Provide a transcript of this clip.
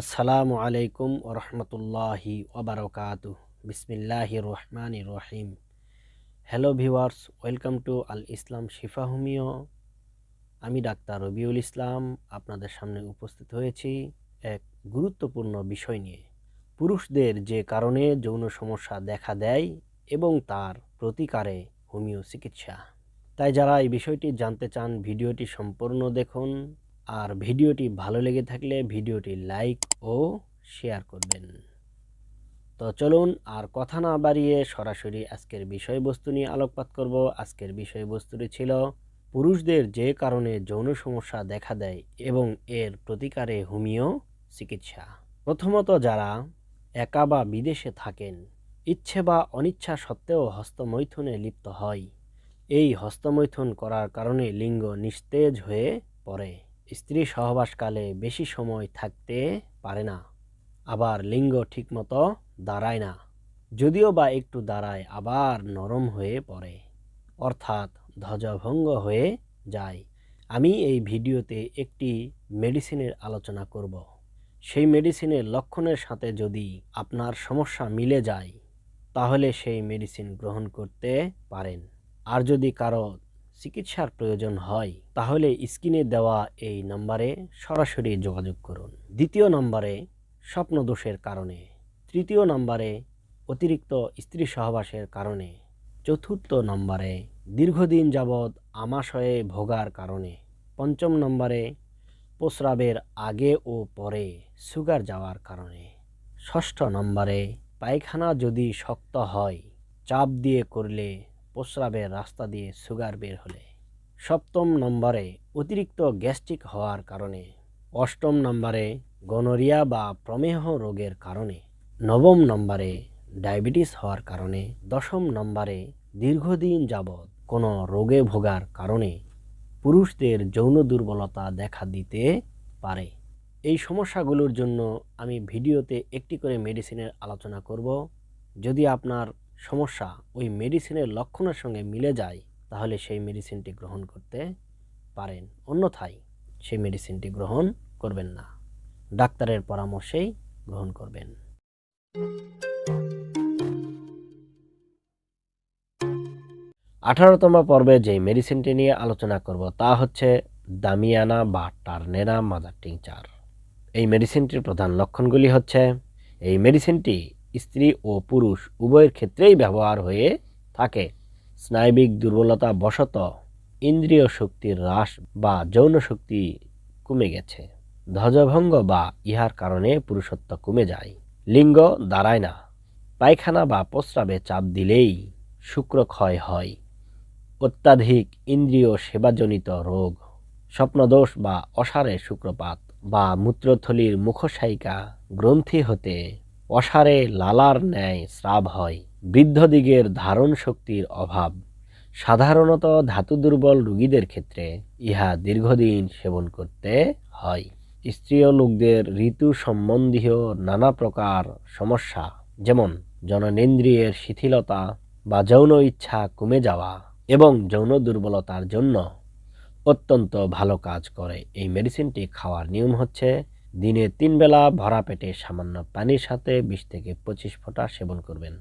আসসালামু আলাইকুম ওরহমতুল্লাহি ওবরকাত বিসমিল্লাহ রহমান রহিম। Hello viewers welcome to Al Islam Shifa Homeo আমি ডাক্তার রবিউল ইসলাম, আপনাদের সামনে উপস্থিত হয়েছি এক গুরুত্বপূর্ণ বিষয় নিয়ে। পুরুষদের যে কারণে যৌন সমস্যা দেখা দেয় এবং তার প্রতিকারে হোমিও চিকিৎসা। তাই যারা এই বিষয়টি জানতে চান, ভিডিওটি সম্পূর্ণ দেখুন। আর ভিডিওটি ভালো লেগে থাকলে ভিডিওটি লাইক ও শেয়ার করবেন। তো চলুন আর কথা না বাড়িয়ে সরাসরি আজকের বিষয়বস্তু নিয়ে আলোকপাত করব। আজকের বিষয়বস্তুটি ছিল পুরুষদের যে কারণে যৌন সমস্যা দেখা দেয় এবং এর প্রতিকারে হোমিও চিকিৎসা। প্রথমত যারা একা বা বিদেশে থাকেন, ইচ্ছে বা অনিচ্ছা সত্ত্বেও হস্তমৈথুনে লিপ্ত হয়। এই হস্তমৈথুন করার কারণে লিঙ্গ নিস্তেজ হয়ে পড়ে। স্ত্রী সহবাসকালে বেশি সময় থাকতে পারে না, আবার লিঙ্গ ঠিকমতো দাঁড়ায় না, যদিও বা একটু দাঁড়ায়, আবার নরম হয়ে পড়ে, অর্থাৎ ধ্বজভঙ্গ হয়ে যায়। আমি এই ভিডিওতে একটি মেডিসিনের আলোচনা করব। সেই মেডিসিনের লক্ষণের সাথে যদি আপনার সমস্যা মিলে যায়, তাহলে সেই মেডিসিন গ্রহণ করতে পারেন। আর যদি কারও চিকিৎসার প্রয়োজন হয়, তাহলে স্ক্রিনে দেওয়া এই নম্বরে সরাসরি যোগাযোগ করুন। দ্বিতীয় নম্বরে স্বপ্নদোষের কারণে, তৃতীয় নম্বরে অতিরিক্ত স্ত্রী সহবাসের কারণে, চতুর্থ নম্বরে দীর্ঘদিন যাবৎ আমাশয়ে ভোগার কারণে, পঞ্চম নম্বরে প্রস্রাবের আগে ও পরে সুগার যাওয়ার কারণে, ষষ্ঠ নম্বরে পায়খানা যদি শক্ত হয়, চাপ দিয়ে করলে প্রস্রাবের রাস্তা দিয়ে সুগার বের হলে। সপ্তম নম্বরে অতিরিক্ত গ্যাস্ট্রিক হওয়ার কারণে। অষ্টম নম্বরে গনোরিয়া বা প্রমেহ রোগের কারণে। নবম নম্বরে ডায়াবেটিস হওয়ার কারণে। দশম নম্বরে দীর্ঘদিন যাবৎ কোনো রোগে ভোগার কারণে পুরুষদের যৌন দুর্বলতা দেখা দিতে পারে। এই সমস্যাগুলোর জন্য আমি ভিডিওতে একটি করে মেডিসিনের আলোচনা করব। যদি আপনার সমস্যা ওই মেডিসিনের লক্ষণের সঙ্গে মিলে যায়, তাহলে সেই মেডিসিনটি গ্রহণ করতে পারেন। অন্যথায় সেই মেডিসিনটি গ্রহণ করবেন না। ডাক্তারের পরামর্শেই গ্রহণ করবেন। আঠারোতম পর্বে যে মেডিসিনটি নিয়ে আলোচনা করব, তা হচ্ছে দামিয়ানা বা টার্নেরা মাদার টিংচার। এই মেডিসিনটির প্রধান লক্ষণগুলি হচ্ছে, এই মেডিসিনটি স্ত্রী ও পুরুষ উভয়ের ক্ষেত্রেই ব্যবহার হয়ে থাকে। স্নায়বিক দুর্বলতা বশত ইন্দ্রিয় শক্তির হ্রাস বা যৌন শক্তি কমে গেছে। ধ্বজভঙ্গ বা ইহার কারণে পুরুষত্ব কমে যায়। লিঙ্গ দাঁড়ায় না। পায়খানা বা প্রস্রাবে চাপ দিলেই শুক্রক্ষয় হয়। অত্যাধিক ইন্দ্রিয় সেবাজনিত রোগ, স্বপ্নদোষ বা অসারে শুক্রপাত বা মূত্রথলির মুখশায়িকা গ্রন্থি হতে অসারে লালার ন্যায় স্রাব হয় বৃদ্ধদিগের ধারণ শক্তির অভাব। সাধারণত ধাতু দুর্বল রুগীদের ক্ষেত্রে ইহা দীর্ঘদিন সেবন করতে হয়। স্ত্রীয় লোকদের ঋতু সম্বন্ধীয় নানা প্রকার সমস্যা, যেমন জননেন্দ্রিয়ের শিথিলতা বা যৌন ইচ্ছা কমে যাওয়া এবং যৌন দুর্বলতার জন্য অত্যন্ত ভালো কাজ করে। এই মেডিসিনটি খাওয়ার নিয়ম হচ্ছে দিনে তিন বেলা ভরা পেটে সামান্য পানির সাথে বিশ থেকে পঁচিশ ফোঁটা সেবন করবেন।